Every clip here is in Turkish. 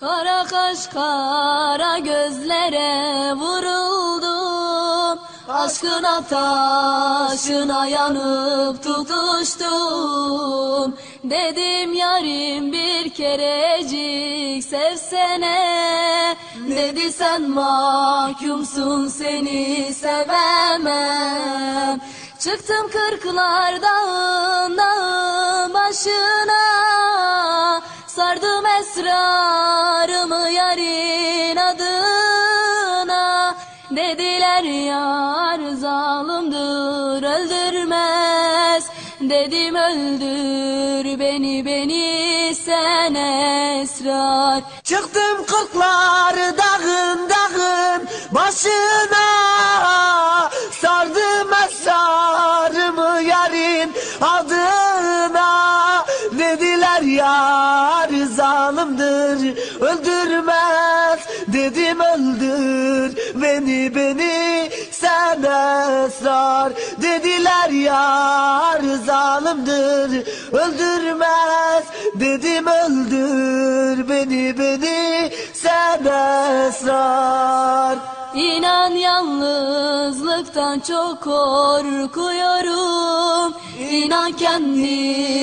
Kara kaş kara gözlere vuruldum. Aşkına taşına yanıp tutuştum. Dedim yarim bir kerecik sevsene. Dedi sen mahkumsun seni sevemem. Çıktım kırklar dağın dağın başına Sardım esrarımı yarın adına Dediler yar zalimdir öldürmez. Dedim öldür beni beni sen esrar. Çıktım kırklar dağın dağın başına yar zalimdir öldürmez Dedim öldür beni beni sen esrar Dediler yar zalimdir öldürmez Dedim öldür beni beni sen esrar. İnan yalnızlıktan çok korkuyorum İnan kendimi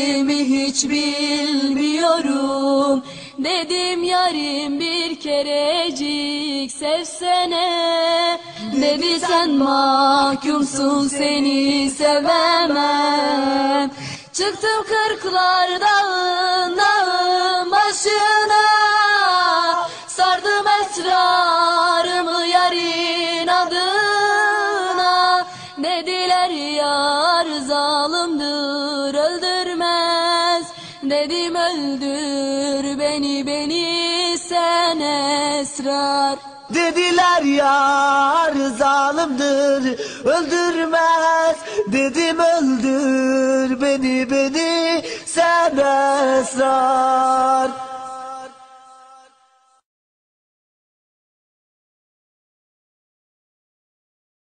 hiç bilmiyorum. Dedim yarim bir kerecik sevsene. Dedi sen mahkumsun seni sevemem. Çıktım kırklar dağın dağın başına. Sardım esrarımı yarın adına. Dediler yar zalimdir öldürmez Dedim öldür beni beni sen esrar. Dediler yar zalimdir öldürmez. Dedim öldür beni beni sen esrar